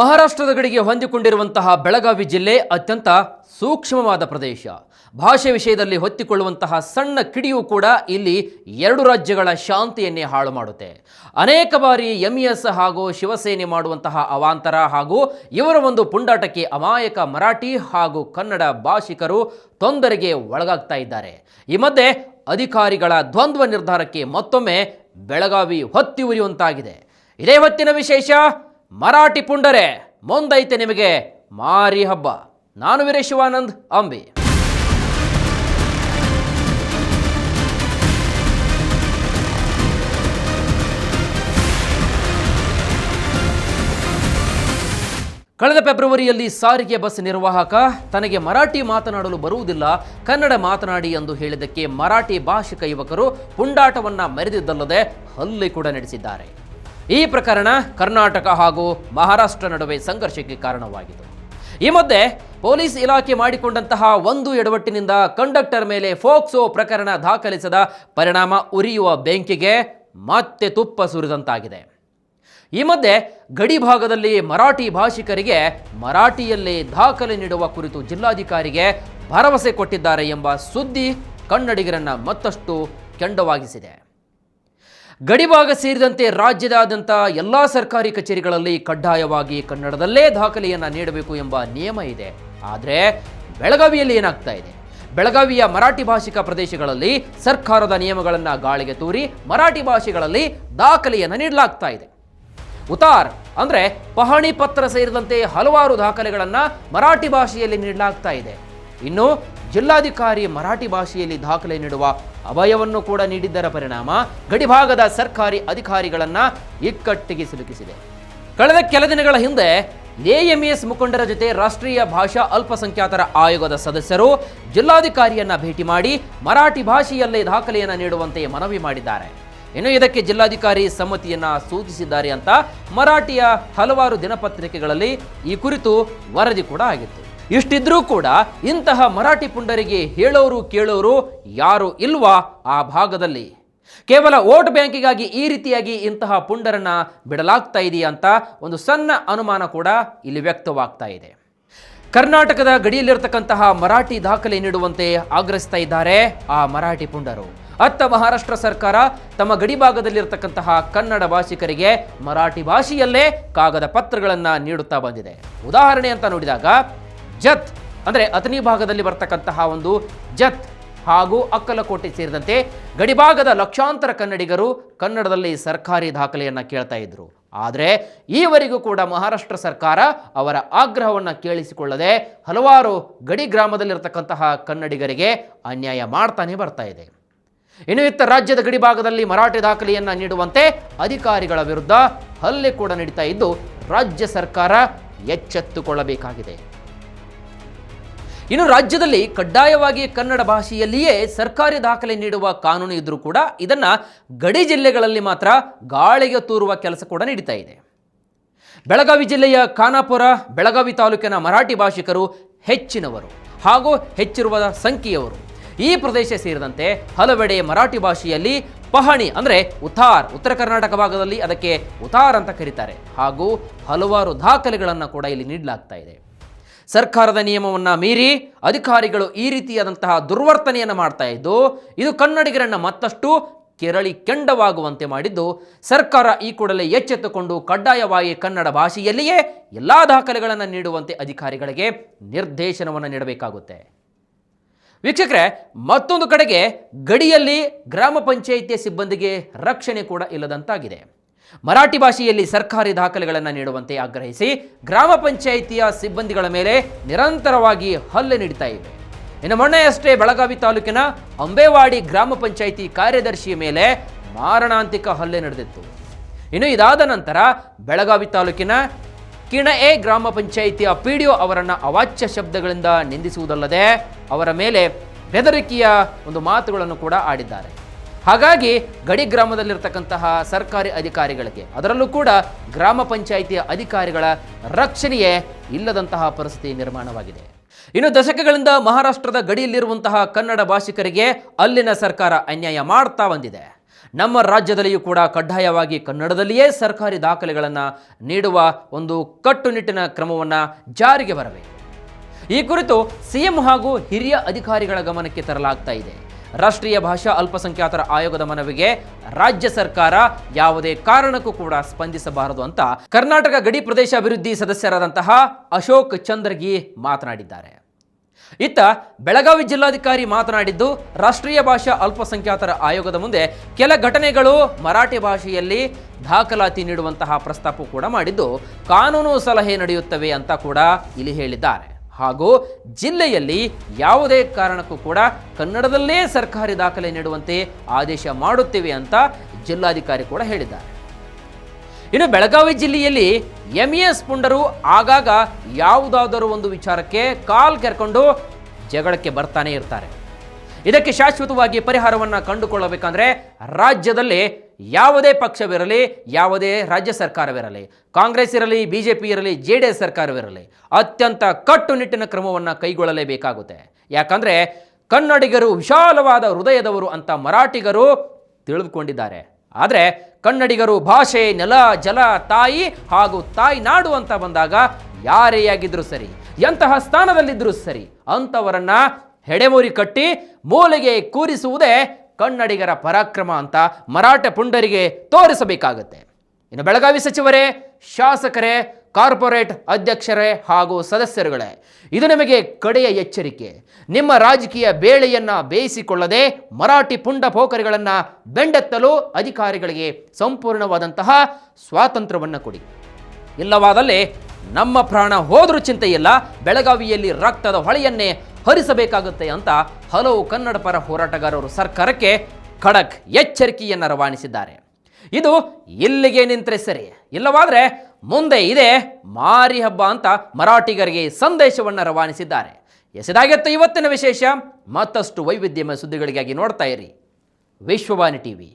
ಮಹಾರಾಷ್ಟ್ರದ ಗಡಿಗೆ ಹೊಂದಿಕೊಂಡಿರುವಂತಹ ಬೆಳಗಾವಿ ಜಿಲ್ಲೆ ಅತ್ಯಂತ ಸೂಕ್ಷ್ಮವಾದ ಪ್ರದೇಶ. ಭಾಷೆ ವಿಷಯದಲ್ಲಿ ಹೊತ್ತಿಕೊಳ್ಳುವಂತಹ ಸಣ್ಣ ಕಿಡಿಯೂ ಕೂಡ ಇಲ್ಲಿ ಎರಡು ರಾಜ್ಯಗಳ ಶಾಂತಿಯನ್ನೇ ಹಾಳು ಮಾಡುತ್ತೆ. ಅನೇಕ ಬಾರಿ ಎಂ ಎಸ್ ಹಾಗೂ ಶಿವಸೇನೆ ಮಾಡುವಂತಹ ಅವಾಂತರ ಹಾಗೂ ಇವರ ಒಂದು ಪುಂಡಾಟಕ್ಕೆ ಅಮಾಯಕ ಮರಾಠಿ ಹಾಗೂ ಕನ್ನಡ ಭಾಷಿಕರು ತೊಂದರೆಗೆ ಒಳಗಾಗ್ತಾ ಇದ್ದಾರೆ. ಈ ಮಧ್ಯೆ ಅಧಿಕಾರಿಗಳ ದ್ವಂದ್ವ ನಿರ್ಧಾರಕ್ಕೆ ಮತ್ತೊಮ್ಮೆ ಬೆಳಗಾವಿ ಹೊತ್ತಿ ಉರಿಯುವಂತಾಗಿದೆ. ಇದೇ ಹೊತ್ತಿನ ವಿಶೇಷ ಮರಾಠಿ ಪುಂಡರೆ, ಮುಂದೈತೆ ನಿಮಗೆ ಮಾರಿ ಹಬ್ಬ. ನಾನು ವೀರೇಶ್ ಶಿವಾನಂದ್, ಅಂಬಿ. ಕಳೆದ ಫೆಬ್ರವರಿಯಲ್ಲಿ ಸಾರಿಗೆ ಬಸ್ ನಿರ್ವಾಹಕ ತನಗೆ ಮರಾಠಿ ಮಾತನಾಡಲು ಬರುವುದಿಲ್ಲ, ಕನ್ನಡ ಮಾತನಾಡಿ ಎಂದು ಹೇಳಿದ್ದಕ್ಕೆ ಮರಾಠಿ ಭಾಷಿಕ ಯುವಕರು ಪುಂಡಾಟವನ್ನು ಮೆರೆದಿದ್ದಲ್ಲದೆ ಹಲ್ಲೆ ಕೂಡ ನಡೆಸಿದ್ದಾರೆ. ಈ ಪ್ರಕರಣ ಕರ್ನಾಟಕ ಹಾಗೂ ಮಹಾರಾಷ್ಟ್ರ ನಡುವೆ ಸಂಘರ್ಷಕ್ಕೆ ಕಾರಣವಾಗಿದೆ ಈ ಮಧ್ಯೆ ಪೊಲೀಸ್ ಇಲಾಖೆ ಮಾಡಿಕೊಂಡಂತಹ ಒಂದು ಎಡವಟ್ಟಿನಿಂದ ಕಂಡಕ್ಟರ್ ಮೇಲೆ ಫೋಕ್ಸೋ ಪ್ರಕರಣ ದಾಖಲಿಸದ ಪರಿಣಾಮ ಉರಿಯುವ ಬೆಂಕಿಗೆ ಮತ್ತೆ ತುಪ್ಪ ಸುರಿದಂತಾಗಿದೆ. ಈ ಮಧ್ಯೆ ಗಡಿ ಭಾಗದಲ್ಲಿ ಮರಾಠಿ ಭಾಷಿಕರಿಗೆ ಮರಾಠಿಯಲ್ಲಿ ದಾಖಲೆ ನೀಡುವ ಕುರಿತು ಜಿಲ್ಲಾಧಿಕಾರಿಗೆ ಭರವಸೆ ಕೊಟ್ಟಿದ್ದಾರೆ ಎಂಬ ಸುದ್ದಿ ಕನ್ನಡಿಗರನ್ನು ಮತ್ತಷ್ಟು ಕೆಂಡವಾಗಿಸಿದೆ. ಗಡಿಭಾಗ ಸೇರಿದಂತೆ ರಾಜ್ಯದಾದ್ಯಂತ ಎಲ್ಲ ಸರ್ಕಾರಿ ಕಚೇರಿಗಳಲ್ಲಿ ಕಡ್ಡಾಯವಾಗಿ ಕನ್ನಡದಲ್ಲೇ ದಾಖಲೆಯನ್ನು ನೀಡಬೇಕು ಎಂಬ ನಿಯಮ ಇದೆ. ಆದರೆ ಬೆಳಗಾವಿಯಲ್ಲಿ ಏನಾಗ್ತಾ ಇದೆ? ಬೆಳಗಾವಿಯ ಮರಾಠಿ ಭಾಷಿಕ ಪ್ರದೇಶಗಳಲ್ಲಿ ಸರ್ಕಾರದ ನಿಯಮಗಳನ್ನು ಗಾಳಿಗೆ ತೂರಿ ಮರಾಠಿ ಭಾಷೆಗಳಲ್ಲಿ ದಾಖಲೆಯನ್ನು ನೀಡಲಾಗ್ತಾ ಇದೆ. ಉತಾರ್ ಅಂದರೆ ಪಹಣಿ ಪತ್ರ ಸೇರಿದಂತೆ ಹಲವಾರು ದಾಖಲೆಗಳನ್ನು ಮರಾಠಿ ಭಾಷೆಯಲ್ಲಿ ನೀಡಲಾಗ್ತಾ ಇದೆ. ಇನ್ನು ಜಿಲ್ಲಾಧಿಕಾರಿ ಮರಾಠಿ ಭಾಷೆಯಲ್ಲಿ ದಾಖಲೆ ನೀಡುವ ಅಭಯವನ್ನು ಕೂಡ ನೀಡಿದ್ದರ ಪರಿಣಾಮ ಗಡಿಭಾಗದ ಸರ್ಕಾರಿ ಅಧಿಕಾರಿಗಳನ್ನ ಇಕ್ಕಟ್ಟಿಗೆ ಸಿಲುಕಿಸಿದೆ. ಕಳೆದ ಕೆಲ ದಿನಗಳ ಹಿಂದೆ ಎಎಂಎಸ್ ಮುಖಂಡರ ಜೊತೆ ರಾಷ್ಟ್ರೀಯ ಭಾಷಾ ಅಲ್ಪಸಂಖ್ಯಾತರ ಆಯೋಗದ ಸದಸ್ಯರು ಜಿಲ್ಲಾಧಿಕಾರಿಯನ್ನ ಭೇಟಿ ಮಾಡಿ ಮರಾಠಿ ಭಾಷೆಯಲ್ಲೇ ದಾಖಲೆಯನ್ನು ನೀಡುವಂತೆ ಮನವಿ ಮಾಡಿದ್ದಾರೆ. ಇನ್ನು ಇದಕ್ಕೆ ಜಿಲ್ಲಾಧಿಕಾರಿ ಸಮ್ಮತಿಯನ್ನ ಸೂಚಿಸಿದ್ದಾರೆ ಅಂತ ಮರಾಠಿಯ ಹಲವಾರು ದಿನಪತ್ರಿಕೆಗಳಲ್ಲಿ ಈ ಕುರಿತು ವರದಿ ಕೂಡ ಆಗಿತ್ತು. ಇಷ್ಟಿದ್ರೂ ಕೂಡ ಇಂತಹ ಮರಾಠಿ ಪುಂಡರಿಗೆ ಹೇಳೋರು ಕೇಳೋರು ಯಾರು ಇಲ್ವಾ ಆ ಭಾಗದಲ್ಲಿ? ಕೇವಲ ವೋಟ್ ಬ್ಯಾಂಕಿಗಾಗಿ ಈ ರೀತಿಯಾಗಿ ಇಂತಹ ಪುಂಡರನ್ನ ಬಿಡಲಾಗ್ತಾ ಇದೆಯಾ ಅಂತ ಒಂದು ಸಣ್ಣ ಅನುಮಾನ ಕೂಡ ಇಲ್ಲಿ ವ್ಯಕ್ತವಾಗ್ತಾ ಇದೆ. ಕರ್ನಾಟಕದ ಗಡಿಯಲ್ಲಿರ್ತಕ್ಕಂತಹ ಮರಾಠಿ ದಾಖಲೆ ನೀಡುವಂತೆ ಆಗ್ರಹಿಸ್ತಾ ಇದ್ದಾರೆ ಆ ಮರಾಠಿ ಪುಂಡರು. ಅತ್ತ ಮಹಾರಾಷ್ಟ್ರ ಸರ್ಕಾರ ತಮ್ಮ ಗಡಿ ಭಾಗದಲ್ಲಿರ್ತಕ್ಕಂತಹ ಕನ್ನಡ ಭಾಷಿಕರಿಗೆ ಮರಾಠಿ ಭಾಷೆಯಲ್ಲೇ ಕಾಗದ ಪತ್ರಗಳನ್ನು ನೀಡುತ್ತಾ ಬಂದಿದೆ. ಉದಾಹರಣೆ ಅಂತ ನೋಡಿದಾಗ ಜತ್ ಅಂದರೆ ಅತನಿ ಭಾಗದಲ್ಲಿ ಬರ್ತಕ್ಕಂತಹ ಒಂದು ಜತ್ ಹಾಗೂ ಅಕ್ಕಲಕೋಟೆ ಸೇರಿದಂತೆ ಗಡಿಭಾಗದ ಲಕ್ಷಾಂತರ ಕನ್ನಡಿಗರು ಕನ್ನಡದಲ್ಲಿ ಸರ್ಕಾರಿ ದಾಖಲೆಯನ್ನು ಕೇಳ್ತಾ ಇದ್ರು. ಆದರೆ ಈವರೆಗೂ ಕೂಡ ಮಹಾರಾಷ್ಟ್ರ ಸರ್ಕಾರ ಅವರ ಆಗ್ರಹವನ್ನು ಕೇಳಿಸಿಕೊಳ್ಳದೆ ಹಲವಾರು ಗಡಿ ಗ್ರಾಮದಲ್ಲಿರ್ತಕ್ಕಂತಹ ಕನ್ನಡಿಗರಿಗೆ ಅನ್ಯಾಯ ಮಾಡ್ತಾನೆ ಬರ್ತಾ ಇದೆ. ಇನ್ನು ಇತ್ತ ರಾಜ್ಯದ ಗಡಿ ಭಾಗದಲ್ಲಿ ಮರಾಠಿ ದಾಖಲೆಯನ್ನು ನೀಡುವಂತೆ ಅಧಿಕಾರಿಗಳ ವಿರುದ್ಧ ಹಲ್ಲೆ ಕೂಡ ನಡೀತಾ ಇದ್ದು, ರಾಜ್ಯ ಸರ್ಕಾರ ಎಚ್ಚೆತ್ತುಕೊಳ್ಳಬೇಕಾಗಿದೆ. ಇನ್ನು ರಾಜ್ಯದಲ್ಲಿ ಕಡ್ಡಾಯವಾಗಿ ಕನ್ನಡ ಭಾಷೆಯಲ್ಲಿಯೇ ಸರ್ಕಾರಿ ದಾಖಲೆ ನೀಡುವ ಕಾನೂನು ಇದ್ದರೂ ಕೂಡ ಇದನ್ನ ಗಡಿ ಜಿಲ್ಲೆಗಳಲ್ಲಿ ಮಾತ್ರ ಗಾಳಿಗೆ ತೂರುವ ಕೆಲಸ ಕೂಡ ನಡೀತಾ ಇದೆ. ಬೆಳಗಾವಿ ಜಿಲ್ಲೆಯ ಖಾನಾಪುರ, ಬೆಳಗಾವಿ ತಾಲೂಕಿನ ಮರಾಠಿ ಭಾಷಿಕರು ಹೆಚ್ಚಿನವರು ಹಾಗೂ ಹೆಚ್ಚಿರುವ ಸಂಖ್ಯೆಯವರು ಈ ಪ್ರದೇಶ ಸೇರಿದಂತೆ ಹಲವೆಡೆ ಮರಾಠಿ ಭಾಷೆಯಲ್ಲಿ ಪಹಣಿ ಅಂದರೆ ಉತಾರ್ ಉತ್ತರ ಕರ್ನಾಟಕ ಭಾಗದಲ್ಲಿ ಅದಕ್ಕೆ ಉತಾರ್ ಅಂತ ಕರೀತಾರೆ ಹಾಗೂ ಹಲವಾರು ದಾಖಲೆಗಳನ್ನು ಕೂಡ ಇಲ್ಲಿ ನೀಡಲಾಗ್ತಾ ಇದೆ. ಸರ್ಕಾರದ ನಿಯಮವನ್ನು ಮೀರಿ ಅಧಿಕಾರಿಗಳು ಈ ರೀತಿಯಾದಂತಹ ದುರ್ವರ್ತನೆಯನ್ನು ಮಾಡ್ತಾ ಇದ್ದು, ಇದು ಕನ್ನಡಿಗರನ್ನು ಮತ್ತಷ್ಟು ಕೆರಳಿ ಕೆಂಡವಾಗುವಂತೆ ಮಾಡಿದ್ದು, ಸರ್ಕಾರ ಈ ಕೂಡಲೇ ಎಚ್ಚೆತ್ತುಕೊಂಡು ಕಡ್ಡಾಯವಾಗಿ ಕನ್ನಡ ಭಾಷೆಯಲ್ಲಿಯೇ ಎಲ್ಲ ದಾಖಲೆಗಳನ್ನು ನೀಡುವಂತೆ ಅಧಿಕಾರಿಗಳಿಗೆ ನಿರ್ದೇಶನವನ್ನು ನೀಡಬೇಕಾಗುತ್ತೆ. ವೀಕ್ಷಕರೇ, ಮತ್ತೊಂದು ಕಡೆಗೆ ಗಡಿಯಲ್ಲಿ ಗ್ರಾಮ ಪಂಚಾಯಿತಿಯ ಸಿಬ್ಬಂದಿಗೆ ರಕ್ಷಣೆ ಕೂಡ ಇಲ್ಲದಂತಾಗಿದೆ. ಮರಾಠಿ ಭಾಷೆಯಲ್ಲಿ ಸರ್ಕಾರಿ ದಾಖಲೆಗಳನ್ನು ನೀಡುವಂತೆ ಆಗ್ರಹಿಸಿ ಗ್ರಾಮ ಪಂಚಾಯಿತಿಯ ಸಿಬ್ಬಂದಿಗಳ ಮೇಲೆ ನಿರಂತರವಾಗಿ ಹಲ್ಲೆ ನೀಡ್ತಾ ಇವೆ ಇನ್ನು ಮೊನ್ನೆಯಷ್ಟೇ ಬೆಳಗಾವಿ ತಾಲೂಕಿನ ಅಂಬೇವಾಡಿ ಗ್ರಾಮ ಪಂಚಾಯಿತಿ ಕಾರ್ಯದರ್ಶಿಯ ಮೇಲೆ ಮಾರಣಾಂತಿಕ ಹಲ್ಲೆ ನಡೆದಿತ್ತು. ಇನ್ನು ಇದಾದ ನಂತರ ಬೆಳಗಾವಿ ತಾಲೂಕಿನ ಕಿಣಎ ಗ್ರಾಮ ಪಂಚಾಯಿತಿಯ ಪಿ ಡಿ ಅವರನ್ನು ಅವಾಚ್ಯ ಶಬ್ದಗಳಿಂದ ನಿಂದಿಸುವುದಲ್ಲದೆ ಅವರ ಮೇಲೆ ಬೆದರಿಕೆಯ ಒಂದು ಮಾತುಗಳನ್ನು ಕೂಡ ಆಡಿದ್ದಾರೆ. ಹಾಗಾಗಿ ಗಡಿ ಗ್ರಾಮದಲ್ಲಿರ್ತಕ್ಕಂತಹ ಸರ್ಕಾರಿ ಅಧಿಕಾರಿಗಳಿಗೆ, ಅದರಲ್ಲೂ ಕೂಡ ಗ್ರಾಮ ಪಂಚಾಯಿತಿಯ ಅಧಿಕಾರಿಗಳ ರಕ್ಷಣೆಯೇ ಇಲ್ಲದಂತಹ ಪರಿಸ್ಥಿತಿ ನಿರ್ಮಾಣವಾಗಿದೆ. ಇನ್ನು ದಶಕಗಳಿಂದ ಮಹಾರಾಷ್ಟ್ರದ ಗಡಿಯಲ್ಲಿರುವಂತಹ ಕನ್ನಡ ಭಾಷಿಕರಿಗೆ ಅಲ್ಲಿನ ಸರ್ಕಾರ ಅನ್ಯಾಯ ಮಾಡ್ತಾ ಬಂದಿದೆ. ನಮ್ಮ ರಾಜ್ಯದಲ್ಲಿಯೂ ಕೂಡ ಕಡ್ಡಾಯವಾಗಿ ಕನ್ನಡದಲ್ಲಿಯೇ ಸರ್ಕಾರಿ ದಾಖಲೆಗಳನ್ನು ನೀಡುವ ಒಂದು ಕಟ್ಟುನಿಟ್ಟಿನ ಕ್ರಮವನ್ನು ಜಾರಿಗೆ ಬರಬೇಕು. ಈ ಕುರಿತು ಸಿಎಂ ಹಾಗೂ ಹಿರಿಯ ಅಧಿಕಾರಿಗಳ ಗಮನಕ್ಕೆ ತರಲಾಗ್ತಾ ಇದೆ. ರಾಷ್ಟ್ರೀಯ ಭಾಷಾ ಅಲ್ಪಸಂಖ್ಯಾತರ ಆಯೋಗದ ಮನವಿಗೆ ರಾಜ್ಯ ಸರ್ಕಾರ ಯಾವುದೇ ಕಾರಣಕ್ಕೂ ಕೂಡ ಸ್ಪಂದಿಸಬಾರದು ಅಂತ ಕರ್ನಾಟಕ ಗಡಿ ಪ್ರದೇಶ ಅಭಿವೃದ್ಧಿ ಸದಸ್ಯರಾದಂತಹ ಅಶೋಕ್ ಚಂದ್ರಗಿ ಮಾತನಾಡಿದ್ದಾರೆ. ಇತ್ತ ಬೆಳಗಾವಿ ಜಿಲ್ಲಾಧಿಕಾರಿ ಮಾತನಾಡಿದ್ದು, ರಾಷ್ಟ್ರೀಯ ಭಾಷಾ ಅಲ್ಪಸಂಖ್ಯಾತರ ಆಯೋಗದ ಮುಂದೆ ಕೆಲ ಘಟನೆಗಳು ಮರಾಠಿ ಭಾಷೆಯಲ್ಲಿ ದಾಖಲಾತಿ ನೀಡುವಂತಹ ಪ್ರಸ್ತಾಪ ಕೂಡ ಮಾಡಿದ್ದು, ಕಾನೂನು ಸಲಹೆ ನಡೆಯುತ್ತವೆ ಅಂತ ಕೂಡ ಇಲ್ಲಿ ಹೇಳಿದ್ದಾರೆ. ಹಾಗೂ ಜಿಲ್ಲೆಯಲ್ಲಿ ಯಾವುದೇ ಕಾರಣಕ್ಕೂ ಕೂಡ ಕನ್ನಡದಲ್ಲೇ ಸರ್ಕಾರಿ ದಾಖಲೆ ನೀಡುವಂತೆ ಆದೇಶ ಮಾಡುತ್ತೇವೆ ಅಂತ ಜಿಲ್ಲಾಧಿಕಾರಿ ಕೂಡ ಹೇಳಿದ್ದಾರೆ. ಇನ್ನು ಬೆಳಗಾವಿ ಜಿಲ್ಲೆಯಲ್ಲಿ ಎಂ ಎಸ್ ಪುಂಡರು ಆಗಾಗ ಯಾವುದಾದರೂ ಒಂದು ವಿಚಾರಕ್ಕೆ ಕಾಲ್ ಕೆರ್ಕೊಂಡು ಜಗಳಕ್ಕೆ ಬರ್ತಾನೆ ಇರ್ತಾರೆ. ಇದಕ್ಕೆ ಶಾಶ್ವತವಾಗಿ ಪರಿಹಾರವನ್ನು ಕಂಡುಕೊಳ್ಳಬೇಕಂದ್ರೆ ರಾಜ್ಯದಲ್ಲಿ ಯಾವುದೇ ಪಕ್ಷವಿರಲಿ, ಯಾವುದೇ ರಾಜ್ಯ ಸರ್ಕಾರವಿರಲಿ, ಕಾಂಗ್ರೆಸ್ ಇರಲಿ ಬಿ ಜೆ ಪಿ ಇರಲಿ, ಜೆ ಡಿ ಎಸ್ ಸರ್ಕಾರವಿರಲಿ, ಅತ್ಯಂತ ಕಟ್ಟುನಿಟ್ಟಿನ ಕ್ರಮವನ್ನು ಕೈಗೊಳ್ಳಲೇಬೇಕಾಗುತ್ತೆ. ಯಾಕಂದರೆ ಕನ್ನಡಿಗರು ವಿಶಾಲವಾದ ಹೃದಯದವರು ಅಂತ ಮರಾಠಿಗರು ತಿಳಿದುಕೊಂಡಿದ್ದಾರೆ. ಆದರೆ ಕನ್ನಡಿಗರು ಭಾಷೆ, ನೆಲ, ಜಲ, ತಾಯಿ ಹಾಗೂ ತಾಯಿ ನಾಡು ಅಂತ ಬಂದಾಗ ಯಾರೇ ಆಗಿದ್ದರೂ ಸರಿ, ಎಂತಹ ಸ್ಥಾನದಲ್ಲಿದ್ದರೂ ಸರಿ, ಅಂಥವರನ್ನು ಹೆಡೆಮೋರಿ ಕಟ್ಟಿ, ಮೂಲೆಗೆ ಕೂರಿಸುವುದೇ ಕನ್ನಡಿಗರ ಪರಾಕ್ರಮ ಅಂತ ಮರಾಠ ಪುಂಡರಿಗೆ ತೋರಿಸಬೇಕಾಗುತ್ತೆ. ಇನ್ನು ಬೆಳಗಾವಿ ಸಚಿವರೇ, ಶಾಸಕರೇ, ಕಾರ್ಪೊರೇಟ್ ಅಧ್ಯಕ್ಷರೇ ಹಾಗೂ ಸದಸ್ಯರುಗಳೇ, ಇದು ನಿಮಗೆ ಕಡೆಯ ಎಚ್ಚರಿಕೆ. ನಿಮ್ಮ ರಾಜಕೀಯ ಬೇಳೆಯನ್ನು ಬೇಯಿಸಿಕೊಳ್ಳದೆ ಮರಾಠಿ ಪುಂಡ ಪೋಖರಿಗಳನ್ನು ಬೆಂಡೆತ್ತಲು ಅಧಿಕಾರಿಗಳಿಗೆ ಸಂಪೂರ್ಣವಾದಂತಹ ಸ್ವಾತಂತ್ರ್ಯವನ್ನು ಕೊಡಿ. ಇಲ್ಲವಾದಲ್ಲಿ ನಮ್ಮ ಪ್ರಾಣ ಹೋದರೂ ಚಿಂತೆಯಿಲ್ಲ, ಬೆಳಗಾವಿಯಲ್ಲಿ ರಕ್ತದ ಹೊಳೆಯನ್ನೇ ಹರಿಸಬೇಕಾಗುತ್ತೆ ಅಂತ ಹಲವು ಕನ್ನಡ ಪರ ಹೋರಾಟಗಾರರು ಸರ್ಕಾರಕ್ಕೆ ಖಡಕ್ ಎಚ್ಚರಿಕೆಯನ್ನು ರವಾನಿಸಿದ್ದಾರೆ. ಇದು ಇಲ್ಲಿಗೆ ನಿಂತರೆ ಸರಿ, ಇಲ್ಲವಾದರೆ ಮುಂದೆ ಇದೆ ಮಾರಿ ಹಬ್ಬ ಅಂತ ಮರಾಠಿಗರಿಗೆ ಸಂದೇಶವನ್ನು ರವಾನಿಸಿದ್ದಾರೆ. ಎಸೆದಾಗಿತ್ತು ಇವತ್ತಿನ ವಿಶೇಷ ಮತ್ತಷ್ಟು ವೈವಿಧ್ಯಮಯ ಸುದ್ದಿಗಳಿಗಾಗಿ ನೋಡ್ತಾ ಇರಿ. ವಿಶ್ವವಾಣಿ ಟಿವಿ.